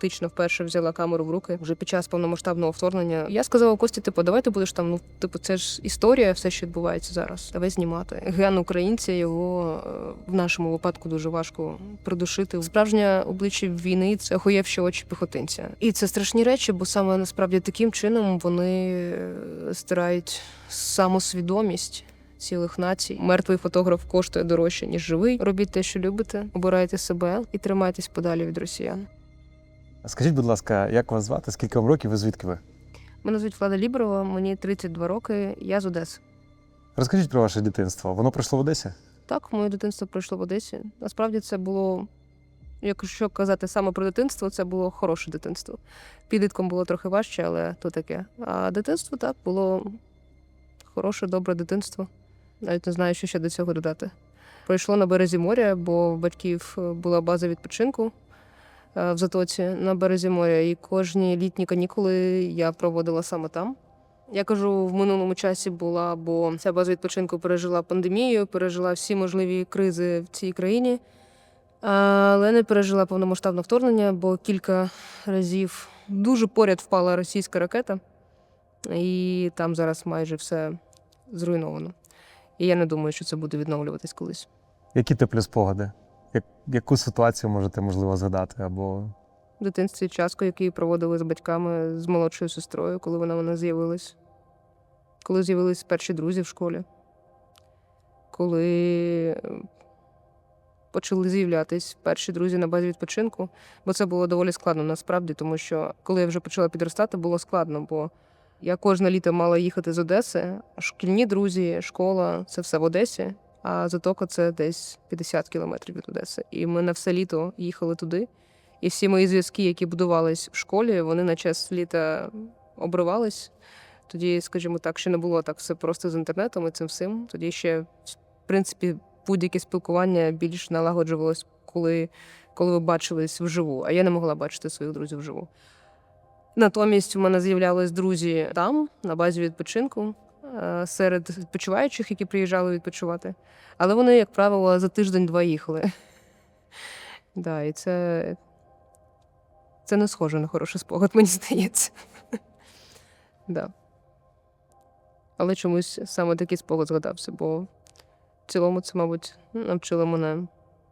фактично вперше взяла камеру в руки вже під час повномасштабного вторгнення. Я сказала Кості, типу, давай ти будеш там. Ну, типу, це ж історія, все, що відбувається зараз. Давай знімати. Ген українця його е, в нашому випадку дуже важко придушити. Справжнє обличчя війни це охуєвші очі піхотинця. І це страшні речі, бо саме насправді таким чином вони е, стирають самосвідомість цілих націй. Мертвий фотограф коштує дорожче, ніж живий. Робіть те, що любите, обирайте себе і тримайтесь подалі від росіян. Скажіть, будь ласка, як вас звати? Скільки вам років і звідки ви? Мене звуть Влада Ліброва, мені 32 роки. Я з Одеси. Розкажіть про ваше дитинство. Воно пройшло в Одесі? Так, моє дитинство пройшло в Одесі. Насправді це було, якщо казати саме про дитинство, це було хороше дитинство. Підлітком було трохи важче, але то таке. А дитинство так було хороше, добре дитинство. Навіть не знаю, що ще до цього додати. Пройшло на березі моря, бо в батьків була база відпочинку в Затоці на березі моря, і кожні літні канікули я проводила саме там. Я кажу, в минулому часі була, бо ця база відпочинку пережила пандемію, пережила всі можливі кризи в цій країні, але не пережила повномасштабне вторгнення, бо кілька разів дуже поряд впала російська ракета, і там зараз майже все зруйновано. І я не думаю, що це буде відновлюватись колись. Які теплі спогади? Як, яку ситуацію можете, можливо, згадати? Або В дитинстві часто, який проводили з батьками з молодшою сестрою, коли вона мене з'явилась. Коли з'явились перші друзі в школі. Коли е, почали з'являтись перші друзі на базі відпочинку, бо це було доволі складно насправді, тому що коли я вже почала підростати, було складно, бо я кожне літо мала їхати з Одеси, шкільні друзі, школа це все в Одесі, а затока це десь 50 кілометрів від Одеси. І ми на все літо їхали туди. І всі мої зв'язки, які будувались в школі, вони на час літа обривались. Тоді, скажімо так, ще не було так все просто з інтернетом і цим всім. Тоді ще, в принципі, будь-яке спілкування більш налагоджувалось, коли, коли ви бачились вживу. А я не могла бачити своїх друзів вживу. Натомість у мене з'являлись друзі там, на базі відпочинку, серед відпочиваючих, які приїжджали відпочивати. Але вони, як правило, за тиждень-два їхали. Да, і це, це не схоже на хороший спогад, мені здається. да. Але чомусь саме такий спогад згадався, бо в цілому це, мабуть, навчило мене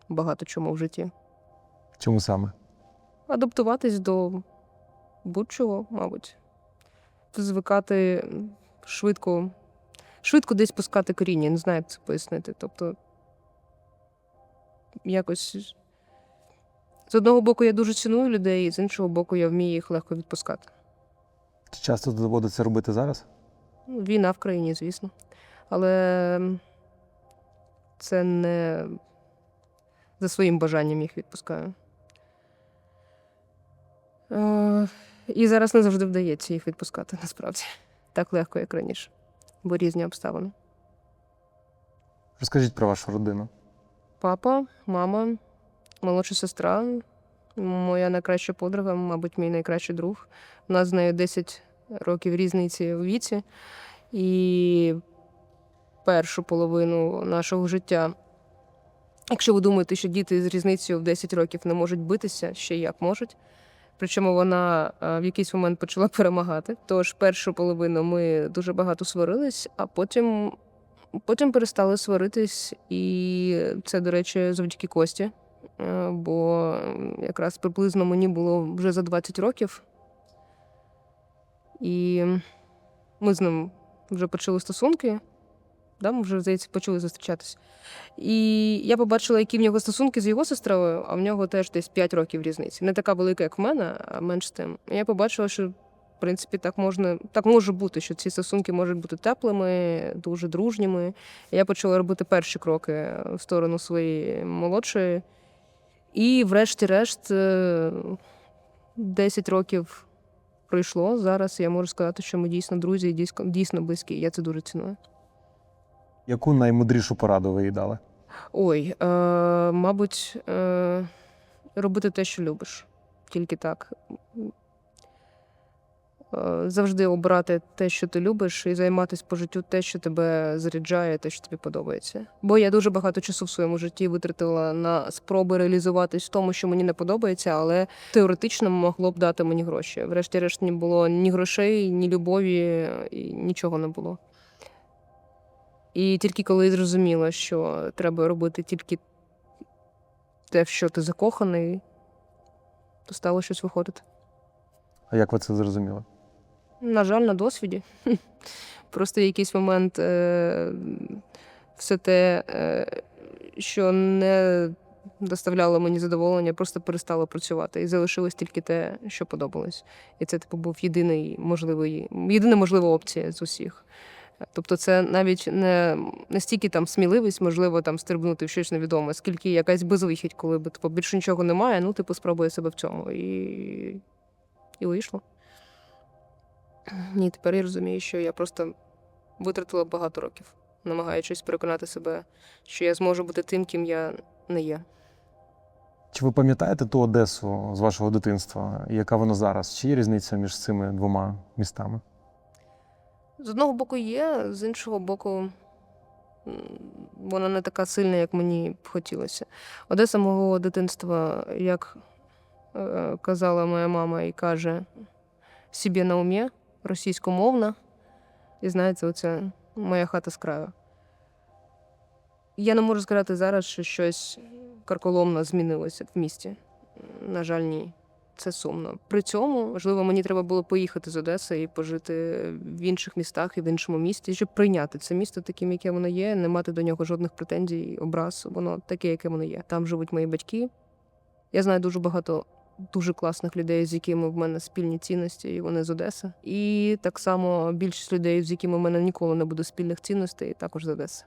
багато чому в житті. чому саме? Адаптуватись до будь-чого, мабуть. Звикати швидко, швидко десь пускати коріння, не знаю, як це пояснити. Тобто, якось з одного боку, я дуже ціную людей, з іншого боку, я вмію їх легко відпускати. Чи часто доводиться робити зараз? Ну, Війна в країні, звісно. Але це не за своїм бажанням їх відпускаю. Е, І зараз не завжди вдається їх відпускати, насправді. Так легко, як раніше, бо різні обставини. Розкажіть про вашу родину. Папа, мама, молодша сестра, моя найкраща подруга, мабуть, мій найкращий друг. У нас з нею 10 років різниці у віці. І першу половину нашого життя. Якщо ви думаєте, що діти з різницею в 10 років не можуть битися, ще як можуть. Причому вона е, в якийсь момент почала перемагати. Тож першу половину ми дуже багато сварились, а потім Потім перестали сваритись, і це, до речі, завдяки Кості. Е, Бо якраз приблизно мені було вже за 20 років. І ми з ним вже почали стосунки. Да, ми вже, здається, почали зустрічатись. І я побачила, які в нього стосунки з його сестрою, а в нього теж десь 5 років різниці. Не така велика, як в мене, а менш тим. І я побачила, що в принципі, так можна, так може бути, що ці стосунки можуть бути теплими, дуже дружніми. Я почала робити перші кроки в сторону своєї молодшої. І, врешті-решт, е, 10 років пройшло. Зараз я можу сказати, що ми дійсно друзі і дійсно близькі. Я це дуже ціную. Яку наймудрішу пораду ви їй дали? Ой, е, мабуть, е, робити те, що любиш. Тільки так. Е, Завжди обирати те, що ти любиш, і займатися по життю те, що тебе заряджає, те, що тобі подобається. Бо я дуже багато часу в своєму житті витратила на спроби реалізуватись в тому, що мені не подобається, але теоретично могло б дати мені гроші. Врешті-решт не було ні грошей, ні любові, і нічого не було. І тільки коли я зрозуміла, що треба робити тільки те, в що ти закоханий, то стало щось виходити. А як ви це зрозуміли? На жаль, на досвіді. Просто в якийсь момент е, все те, е, що не доставляло мені задоволення, просто перестало працювати. І залишилось тільки те, що подобалось. І це, типу, був єдиний можливий, єдина можлива опція з усіх. Тобто, це навіть не, не стільки там сміливість, можливо, там стрибнути в щось невідоме, скільки якась безвихідь, коли типу, більше нічого немає, ну, типу, спробує себе в цьому. І, і вийшло. Ні, тепер я розумію, що я просто витратила багато років, намагаючись переконати себе, що я зможу бути тим, ким я не є. Чи ви пам'ятаєте ту Одесу з вашого дитинства? Яка вона зараз? Чи є різниця між цими двома містами? З одного боку є, з іншого боку, вона не така сильна, як мені б хотілося. Одеса мого дитинства, як е, казала моя мама і каже, собі на умі, російськомовна. І знаєте, оце моя хата з краю. Я не можу сказати зараз, що щось карколомно змінилося в місті. На жаль, ні. Це сумно. При цьому, можливо, мені треба було поїхати з Одеси і пожити в інших містах і в іншому місті, щоб прийняти це місто таким, яке воно є, не мати до нього жодних претензій, образ. Воно таке, яке воно є. Там живуть мої батьки. Я знаю дуже багато дуже класних людей, з якими в мене спільні цінності, і вони з Одеси. І так само більшість людей, з якими в мене ніколи не буде спільних цінностей, також з Одеси.